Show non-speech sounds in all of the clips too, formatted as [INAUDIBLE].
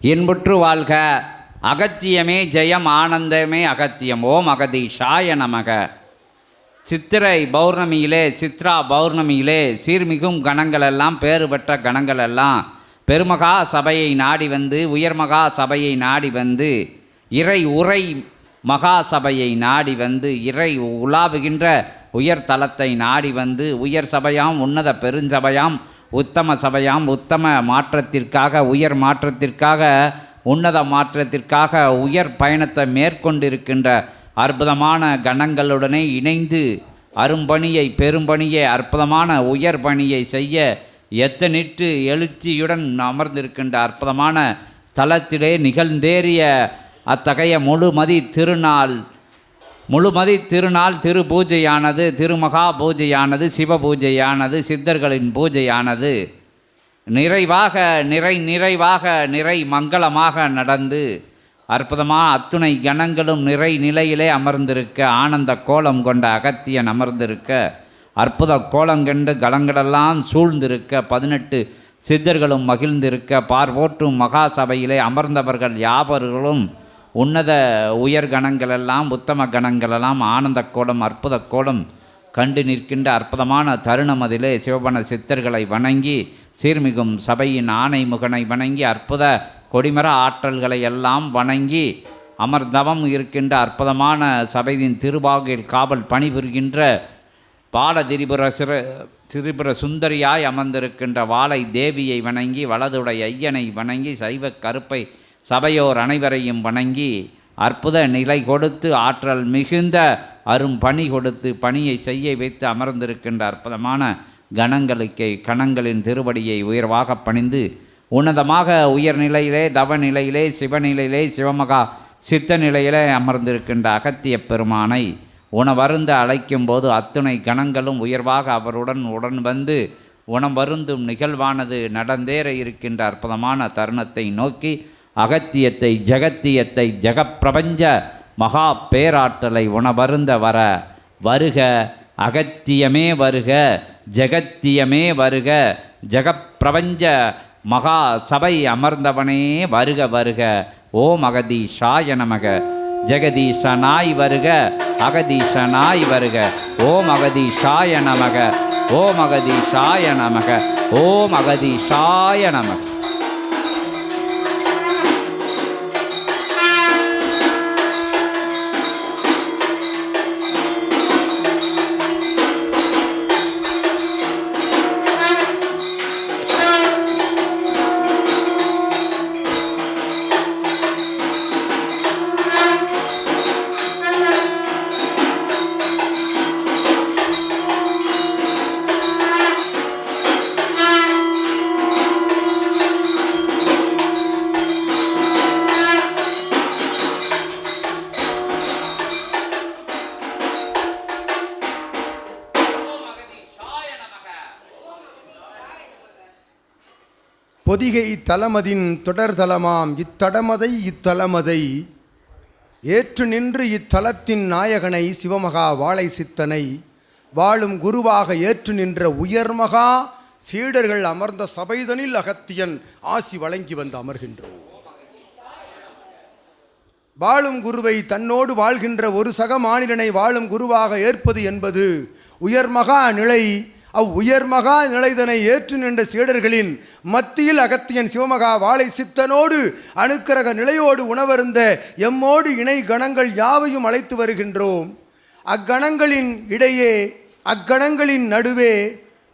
இன்புற்று வாழ்க. அகத்தியமே ஜெயம் ஆனந்தமே அகத்தியம். ஓம் அகதீஷாய நமக. சித்திரை பௌர்ணமியிலே சித்ரா பௌர்ணமியிலே சீர்மிகும் கணங்களெல்லாம் பேறு பெற்ற கணங்களெல்லாம் பெருமகா சபையை நாடி வந்து உயர்மகா சபையை நாடி வந்து இறை உரை மகா சபையை நாடி வந்து இறை உலாவுகின்ற உயர் தளத்தை நாடி வந்து உயர் சபையாம் உன்னத பெருஞ்சபையாம் உத்தம சபையாம் உத்தம மாற்றத்திற்காக உயர் மாற்றத்திற்காக உன்னத மாற்றத்திற்காக உயர் பயணத்தை மேற்கொண்டிருக்கின்ற அற்புதமான கணங்களுடனே இணைந்து அரும்பணியை பெரும்பணியை அற்புதமான உயர் பணியை செய்ய எத்தனிட்டு எழுச்சியுடன் அமர்ந்திருக்கின்ற அற்புதமான தளத்திலே நிகழ்ந்தேறிய அத்தகைய முழுமதி திருநாள் முழுமதி திருநாள் திரு பூஜையானது திருமகா பூஜையானது சிவ பூஜையானது சித்தர்களின் பூஜையானது. நிறைவாக நிறை நிறைவாக நிறை மங்களமாக நடந்து அற்புதமாக அத்துணை கணங்களும் நிறை நிலையிலே அமர்ந்திருக்க ஆனந்த கோலம் கொண்ட அகத்தியன் அமர்ந்திருக்க அற்புத கோலங்கண்டு கலங்களெல்லாம் சூழ்ந்திருக்க பதினெட்டு சித்தர்களும் மகிழ்ந்திருக்க பார்வோற்றும் மகா சபையிலே அமர்ந்தவர்கள் யாவர்களும் உன்னத உயர் கணங்களெல்லாம் உத்தம கணங்களெல்லாம் ஆனந்த கோலம் அற்புத கோலம் கண்டு நிற்கின்ற அற்புதமான தருணம் அதிலே சிவபன சித்தர்களை வணங்கி சீர்மிகும் சபையின் ஆணை முகனை வணங்கி அற்புத கொடிமர ஆற்றல்களை எல்லாம் வணங்கி அமர்தவம் இருக்கின்ற அற்புதமான சபையின் திருவாகில் காவல் பணிபுரிகின்ற பால திரிபுர சிற திரிபுர சுந்தரியாய் அமர்ந்திருக்கின்ற வாளை தேவியை வணங்கி வலதுடை ஐயனை வணங்கி சைவ கருப்பை சபையோர் அனைவரையும் வணங்கி அற்புத நிலை கொடுத்து ஆற்றல் மிகுந்த அரும் பணி கொடுத்து பணியை செய்ய வைத்து அமர்ந்திருக்கின்ற அற்புதமான கணங்களுக்கு கணங்களின் திருவடியை உயர்வாக பணிந்து உன்னதமாக உயர்நிலையிலே தவநிலையிலே சிவநிலையிலே சிவமகா சித்த நிலையிலே அமர்ந்திருக்கின்ற அகத்திய பெருமானை உணவருந்து அழைக்கும் போது அத்துணை கணங்களும் உயர்வாக அவருடன் உடன் வந்து உணவருந்தும் நிகழ்வானது நடந்தேற இருக்கின்ற அற்புதமான தருணத்தை நோக்கி அகத்தியத்தை ஜெகத்தியத்தை ஜெகப்பிரபஞ்ச மகா பேராற்றலை உணவருந்த வர வருக அகத்தியமே வருக ஜெகத்தியமே வருக ஜெகப்பிரபஞ்ச மகா சபை அமர்ந்தவனே வருக வருக. ஓம் அகதீஷாய நமக. ஜெகதீசனாய் வருக அகதீசனாய் வருக. ஓம் அகதீஷாய நமக. ஓம் அகதீஷாய நமக. ஓம் அகதீஷாய நமக. பொதிகை தலமதின் தொடர்தலமாம். இத்தடமதை இத்தலமதை. ஏற்று நின்று இத்தலத்தின் நாயகனை சிவமகா வாழை சித்தனை. வாழும் குருவாக ஏற்று நின்ற உயர்மகா சீடர்கள் அமர்ந்த சபைதனில் அகத்தியன் ஆசி வழங்கி வந்து அமர்கின்றோம். வாழும் குருவை தன்னோடு வாழ்கின்ற ஒரு சக மாநிலனை வாழும் குருவாக ஏற்பது என்பது உயர்மகா நிலை. அவ்வுயர்மகா நிலைதனை ஏற்று நின்ற சீடர்களின் மத்தியில் அகத்தியன் சிவமகா வாழை சித்தனோடு அணுக்கரக நிலையோடு உணவருந்த எம்மோடு இணை கணங்கள் யாவையும் அழைத்து வருகின்றோம். அக்கணங்களின் இடையே அக்கணங்களின் நடுவே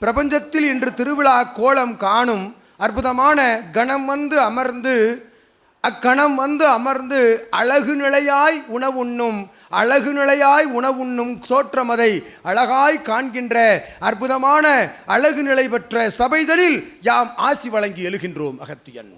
பிரபஞ்சத்தில் இன்று திருவிழா கோலம் காணும் அற்புதமான கணம் வந்து அமர்ந்து அக்கணம் வந்து அமர்ந்து அழகு நிலையாய் உணவுண்ணும் அழகு நிலையாய் உணவுண்ணும் தோற்றமதை அழகாய் காண்கின்ற அற்புதமான அழகு நிலை பெற்ற சபைதரில் யாம் ஆசி வழங்கி எழுகின்றோம் அகத்தியன்.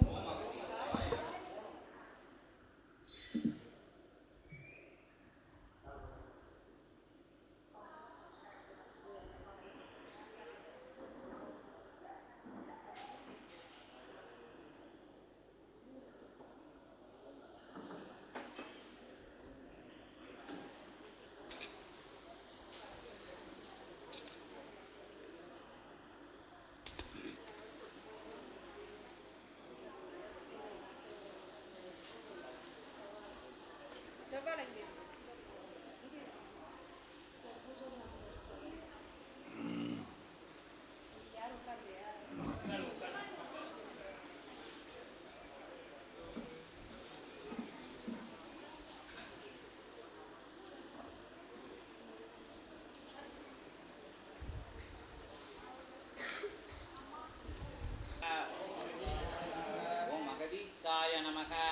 Namaha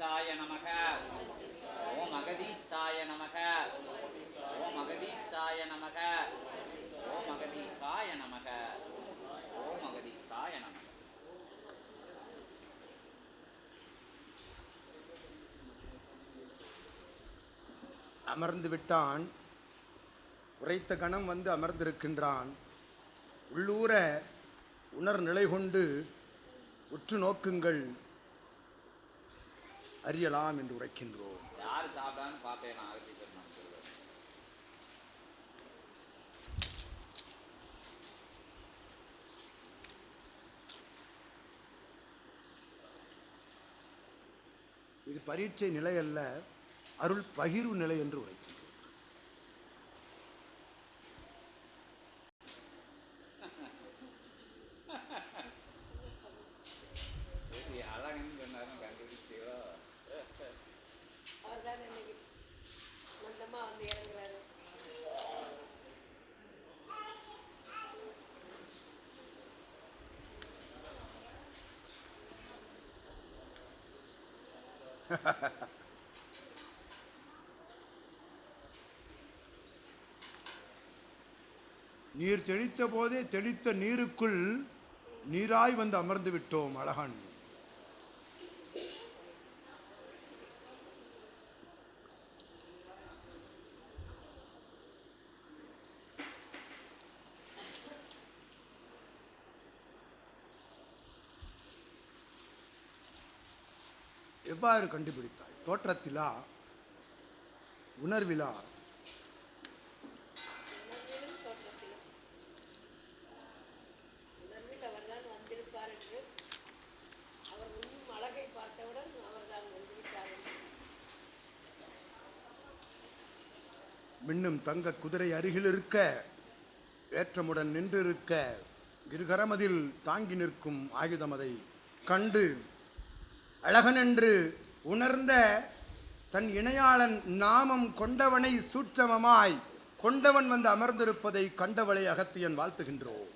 சாய நமக. ஓம் அகதீஷாய நமக. ஓம் அகதீஷாய நமக. ஓம் அகதீஷாய நமக. ஓம் அகதீஷாய நமக. அமர்ந்து விட்டான். உரைத்த கணம் வந்து அமர்ந்திருக்கின்றான். உள்ளூர உணர்நிலை கொண்டு உற்று நோக்குங்கள். அறியலாம் என்று உரைக்கின்றோம். இது பரீட்சை நிலை அல்ல அருள் பகிர்வு நிலை என்று உரைக்கும் நீர் தெளித்த போதே தெளித்த நீருக்குள் நீராய் வந்து அமர்ந்து விட்டோம் அழகன். எவ்வாறு கண்டுபிடித்தாய்? தோற்றத்திலா? உணர்விலா? மின்னும் தங்க குதிரை அருகில் இருக்க ஏற்றமுடன் நின்றிருக்க கிருகரமதில் தாங்கி நிற்கும் ஆயுதம் அதை கண்டு அழகனென்று உணர்ந்த தன் இணையாளன் நாமம் கொண்டவனை சூட்சமமாய் கொண்டவன் வந்து அமர்ந்திருப்பதை கண்டவளை அகத்தியன் வாழ்த்துகின்றோம்.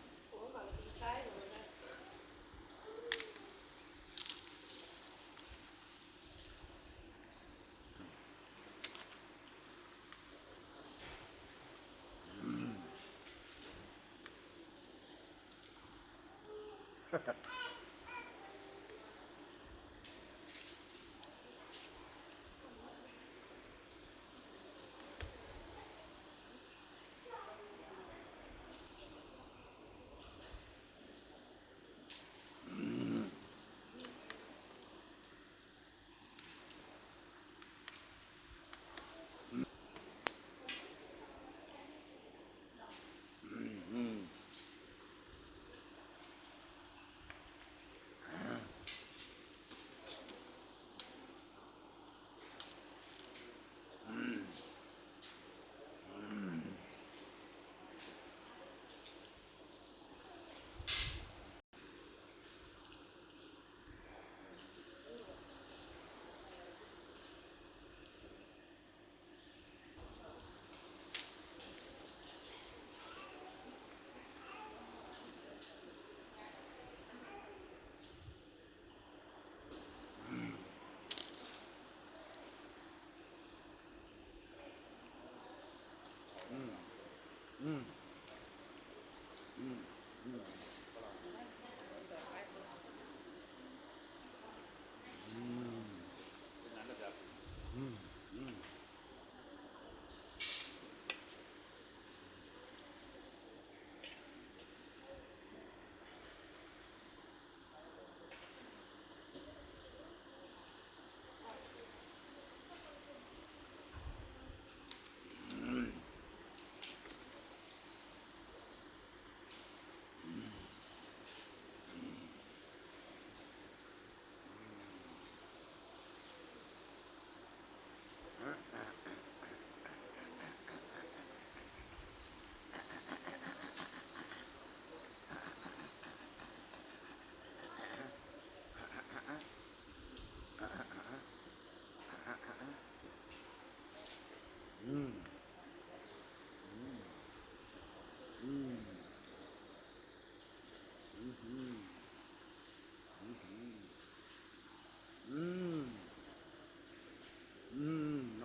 Mm.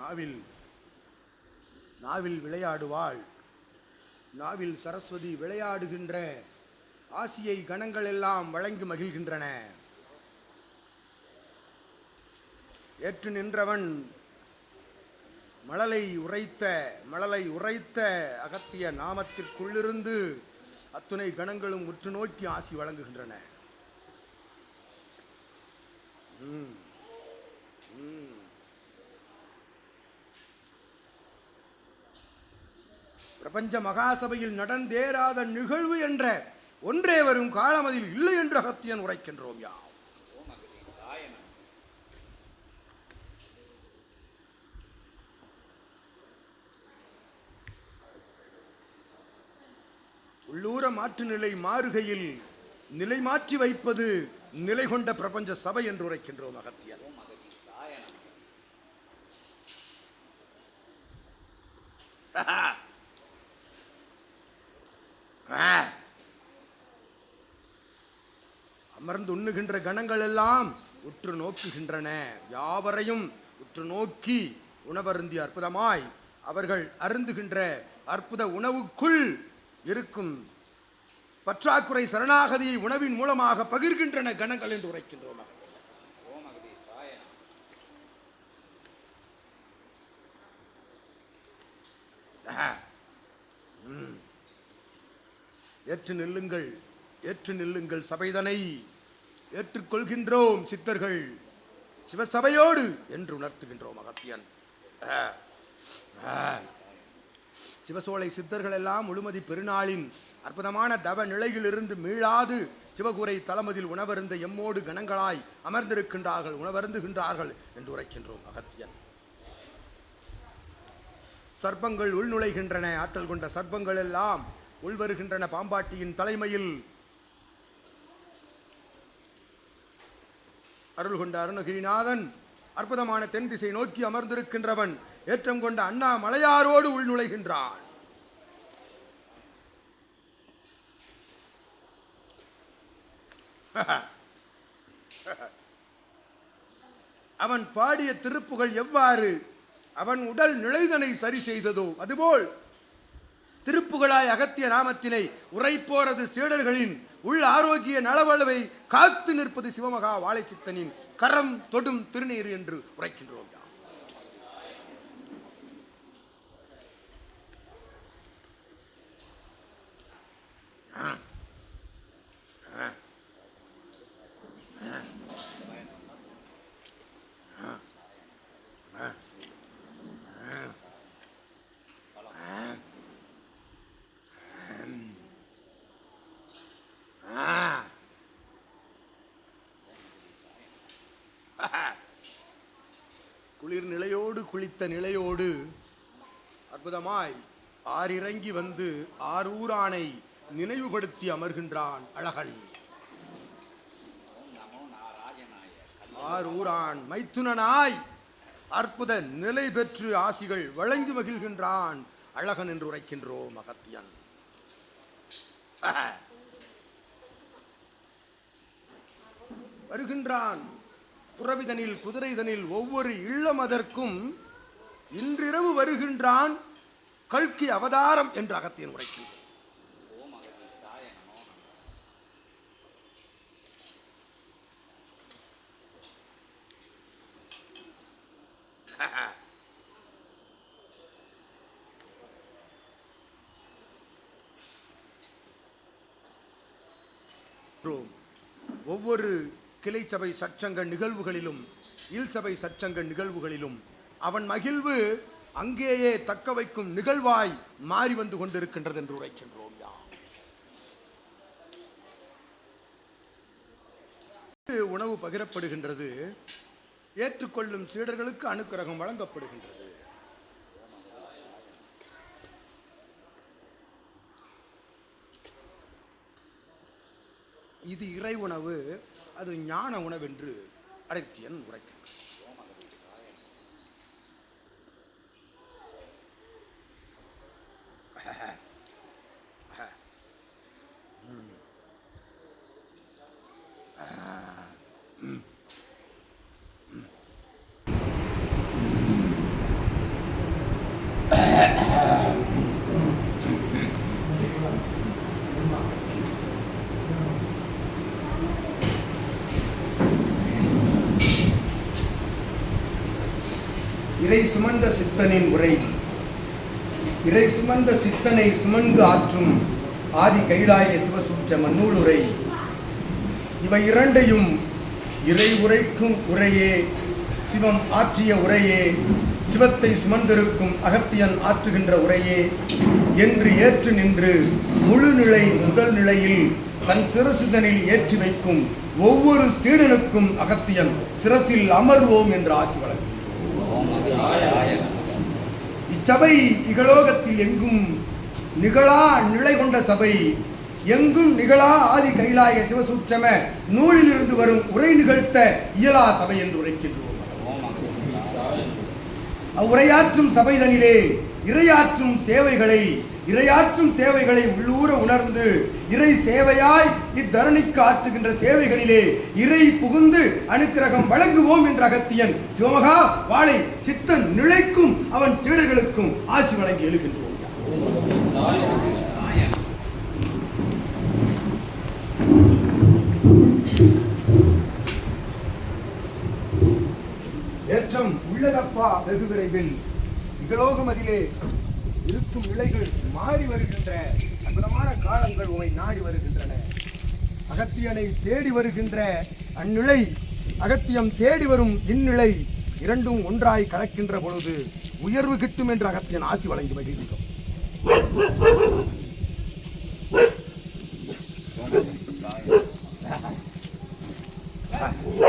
நாவில் நாவில் விளையாடுவாள். நாவில் சரஸ்வதி விளையாடுகின்ற ஆசியை கணங்கள் எல்லாம் வழங்கி மகிழ்கின்றன. ஏற்று நின்றவன் மழலை உரைத்த மழலை உரைத்த அகத்திய நாமத்திற்குள்ளிருந்து அத்துணை கணங்களும் உற்று நோக்கி ஆசி வழங்குகின்றன. பிரபஞ்ச மகாசபையில் நடந்தேராத நிகழ்வு என்ற ஒன்றே வரும் காலமதில் இல்லை என்று அகத்தியன் உரைக்கின்றோம் யாம். உள்ளூர மாற்று நிலை மாறுகையில் நிலை மாற்றி வைப்பது நிலை கொண்ட பிரபஞ்ச சபை என்று உரைக்கின்றோம் அகத்தியன் ha [LAUGHS] அமர்ந்து உண்ணுகின்ற கணங்கள் எல்லாம் உற்று நோக்குகின்றன. யாவரையும் உற்று நோக்கி உணவருந்தி அற்புதமாய் அவர்கள் அருந்துகின்ற அற்புத உணவுக்குள் இருக்கும் பற்றாக்குறை சரணாகதியை உணவின் மூலமாக பகிர்கின்றன கணங்கள் என்று உரைக்கின்றோம் ஏற்று நில்லுங்கள் ஏற்று நில்லுங்கள் சபைதனை ஏற்றுக்கொள்கின்றோம் சித்தர்கள் சிவசபையோடு என்று உணர்த்துகின்றோம் அகத்தியன் ஆ. ஆ. சிவசோலை சித்தர்கள் எல்லாம் முழுமதி பெருநாளின் அற்புதமான தவ நிலையிலிருந்து மீளாது சிவகுரை தளமதில் உணவருந்த எம்மோடு கணங்களாய் அமர்ந்திருக்கின்றார்கள் உணவருந்துகின்றார்கள் என்று உரைக்கின்றோம் அகத்தியன் சர்ப்பங்கள் உள்நுழைகின்றன ஆற்றல் கொண்ட சர்ப்பங்கள் எல்லாம் உள்வருகின்றன பாம்பாட்டியின் தலைமையில். அருள் கொண்ட அருணகிரிநாதன் அற்புதமான தென் திசை நோக்கி அமர்ந்திருக்கின்றவன் ஏற்றம் கொண்ட அண்ணா மலையாரோடு உள்நுழைகின்றான். [LAUGHS] அவன் பாடிய திருப்புகள் எவ்வாறு அவன் உடல் நிலைதனை சரி செய்ததோ அதுபோல் திருப்புகளாய் அகத்திய நாமத்தினை உரைப்போரது சீடர்களின் உள் ஆரோக்கிய நலவளவை காத்து நிற்பது சிவமகா வாழைச்சித்தனின் கரம் தொடும் திருநீர் என்று உரைக்கின்றோம் Yeah. குளிர் நிலையோடு குளித்த நிலையோடு அற்புதமாய் ஆறிறங்கி வந்து ஆரூரானை நினைவுபடுத்தி அமர்கின்றான் அழகன். ஆரூரான் மைத்துனனாய் அற்புத நிலை பெற்று ஆசிகள் வழங்கி மகிழ்கின்றான் அழகன் என்று உரைக்கின்றோம் அகத்தியன். வருகின்றான். புறவிதனில் குதிரைதனில் ஒவ்வொரு இல்லம் அதற்கும் இன்றிரவு வருகின்றான் கல்கி அவதாரம் என்று அகத்தியன் உரைக்கின்றோம் ஒவ்வொரு கிளை சபை சச்சங்க நிகழ்வுகளிலும் இல் சபை சச்சங்க நிகழ்வுகளிலும் அவன் மகிழ்வு அங்கேயே தக்க வைக்கும் நிகழ்வாய் மாறி வந்து கொண்டிருக்கின்றது என்று உரைக்கின்றோம் உணவு பகிரப்படுகின்றது ஏற்றுக்கொள்ளும் சீடர்களுக்கு அனுக்கிரகம் வழங்கப்படுகின்றது. இது இறை உணவு அது ஞான உணவென்று என்று அடைத்தியன் இறை சுமந்த சித்தனின் உரை. இறை சுமந்த சித்தனை சுமந்து ஆற்றும் ஆதி கைலாய சிவசூச்ச மன்னூலுரை இவை இரண்டையும் இறை உரைக்கும் உரையே சிவம் ஆற்றிய உரையே சிவத்தை சுமந்திருக்கும் அகத்தியன் ஆற்றுகின்ற உரையே. என்று ஏற்று நின்று முழுநிலை முதல் நிலையில் தன் சிறசிதனில் ஏற்றி வைக்கும் ஒவ்வொரு சீடனுக்கும் அகத்தியன் சிரசில் அமர்வோம் என்று ஆசி வழங்கும் ஓம் அகதீசாய நமக இச்சபை இகலோகத்தில் எங்கும் நிகழா நிலை கொண்ட சபை. எங்கும் நிகழா ஆதி கைலாய சிவசூட்சம நூலிலிருந்து வரும் உரை நிகழ்த்த இயலா சபை என்று உரைக்கின்றோம். ஓம் அவ்வுரையாற்றும் சபைதனிலே இரையாற்றும் சேவைகளை இரையாற்றும் சேவைகளை உள்ளூர உணர்ந்து இறை சேவையாய் இத்தரணிக்கு ஆற்றுகின்ற சேவைகளிலே இறை புகுந்து அனுக்கிரகம் வழங்குவோம் என்ற அகத்தியன் சிவமகா வாழை சித்தன் நிலைக்கும் அவன் சீடர்களுக்கும் ஆசி வழங்கி எழுகின்றோம். ஏற்றம் உள்ளதப்பா வெகு விரைவில். இகலோகம் அதிலே இருக்கும் நிலைகள் மாறி வருகின்ற அற்புதமான காலங்கள் உமை நாடி வருகின்றன. அகத்தியனை தேடி வருகின்ற அந்நிலை அகத்தியம் தேடி வரும் இந்நிலை இரண்டும் ஒன்றாய் கலக்கின்ற பொழுது உயர்வு கிட்டும் என்று அகத்தியன் ஆசி வழங்கி மகிழ்கிறோம் Yeah.